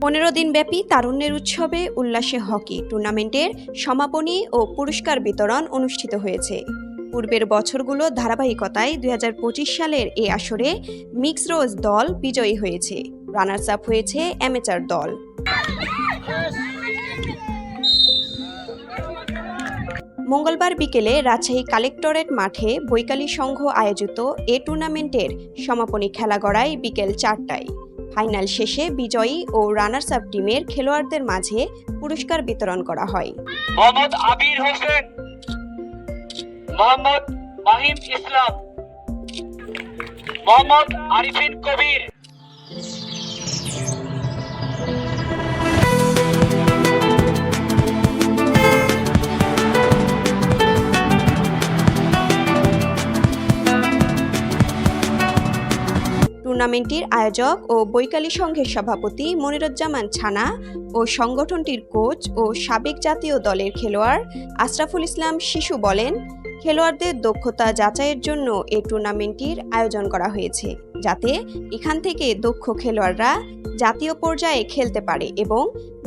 পনেরো দিনব্যাপী তারুণ্যের উৎসবে উল্লাসে হকি টুর্নামেন্টের সমাপনী ও পুরস্কার বিতরণ অনুষ্ঠিত হয়েছে। পূর্বের বছরগুলো ধারাবাহিকতায় দুই হাজার পঁচিশ সালের এ আসরে মিক্স রোজ দল বিজয়ী হয়েছে। রানার্স আপ হয়েছে অ্যামেচার দল। মঙ্গলবার বিকেলে রাজশাহী কালেক্টরেট মাঠে বৈকালী সংঘ আয়োজিত এ টুর্নামেন্টের সমাপনী খেলা গড়ায় বিকেল চারটায়। ফাইনাল শেষে বিজয়ী ও রানার্স আপ টিমের খেলোয়াড়দের মাঝে পুরস্কার বিতরণ করা হয়। মোহাম্মদ আবির হোসেন, মোহাম্মদ মাহিম ইসলাম, মোহাম্মদ আরিফিন কবির টুর্নামেন্টটির আয়োজক ও বৈকালী সংঘের সভাপতি মনিরুজ্জামান ছানা ও সংগঠনটির কোচ ও সাবেক জাতীয় দলের খেলোয়াড় আশরাফুল ইসলাম শিশু বলেন, খেলোয়াড়দের দক্ষতা যাচাইয়ের জন্য এই টুর্নামেন্টটির আয়োজন করা হয়েছে, যাতে এখান থেকে দক্ষ খেলোয়াড়রা জাতীয় পর্যায়ে খেলতে পারে এবং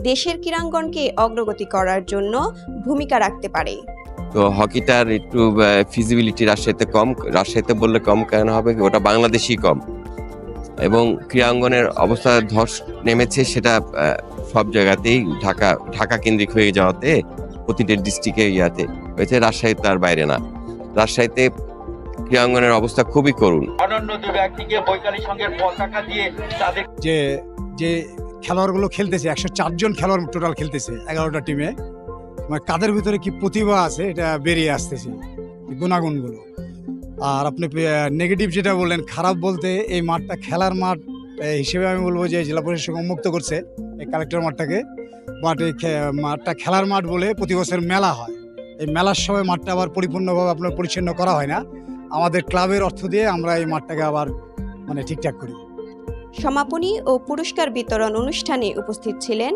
দেশের ক্রীড়াঙ্গনকে অগ্রগতি করার জন্য ভূমিকা রাখতে পারে। তো হকিটার একটু ফিজিবিলিটি রাজশাহীতে কম, রাজশাহীতে বললে কম কেন হবে? ওটা বাংলাদেশি কম। এবং ক্রীড়াঙ্গনের অবস্থা ধস নেমেছে সেটা সব জায়গাতেই ঢাকা ঢাকা কেন্দ্রিক হয়ে যাওয়াতে প্রতিটা ডিস্ট্রিক্টে ইয়াতে হয়েছে রাজশাহী তার বাইরে না। রাজশাহীতে ক্রীড়াঙ্গনের অবস্থা খুবই করুণ। অনন্য দু ব্যক্তিকে বৈকালী পতাকা দিয়ে তাদের যে যে খেলোয়াড়গুলো খেলতেছে একশো চারজন খেলোয়াড় টোটাল খেলতেছে এগারোটা টিমে মানে কাদের ভিতরে কি প্রতিভা আছে এটা বেরিয়ে আসতেছে গুণাগুণগুলো। আর আপনি নেগেটিভ যেটা বললেন, খারাপ বলতে এই মাঠটা খেলার মাঠ হিসেবে আমি বলব যে জেলা পরিষদ উন্মুক্ত করছে এই কালেক্টর মাঠটাকে। বাট এই মাঠটা খেলার মাঠ বলে প্রতি বছর মেলা হয়। এই মেলার সময় মাঠটা আবার পরিপূর্ণভাবে আপনার পরিচ্ছন্ন করা হয় না। আমাদের ক্লাবের অর্থ দিয়ে আমরা এই মাঠটাকে আবার মানে ঠিকঠাক করি। সমাপনী ও পুরস্কার বিতরণ অনুষ্ঠানে উপস্থিত ছিলেন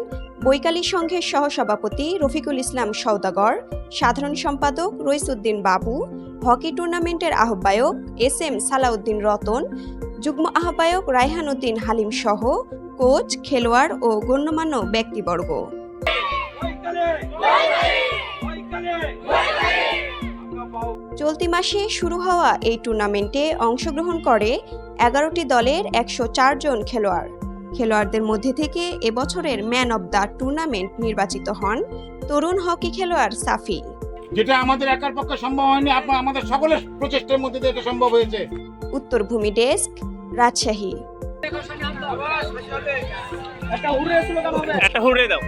বৈকালী সংঘের সহসভাপতি রফিকুল ইসলাম সওদাগর, সাধারণ সম্পাদক রইসুদ্দিন বাবু, হকি টুর্নামেন্টের আহ্বায়ক এস এম সালাউদ্দিন রতন, যুগ্ম আহ্বায়ক রায়হান উদ্দিন হালিম সহ কোচ, খেলোয়াড় ও গণ্যমান্য ব্যক্তিবর্গ। চলতি মাসে শুরু হওয়া এই টুর্নামেন্টে অংশগ্রহণ করে এগারোটি দলের একশো জন খেলোয়াড়। খেলোয়াড়দের মধ্যে থেকে এবছরের ম্যান অব দ্য টুর্নামেন্ট নির্বাচিত হন তরুণ হকি খেলোয়াড় সাফি। যেটা আমাদের একার পক্ষে সম্ভব হয়নি আপনার আমাদের সকলের প্রচেষ্টার মধ্যে দিয়ে এটা সম্ভব হয়েছে। উত্তরভূমি ডেস্ক রাজশাহী। একটা হুড়ে দাও।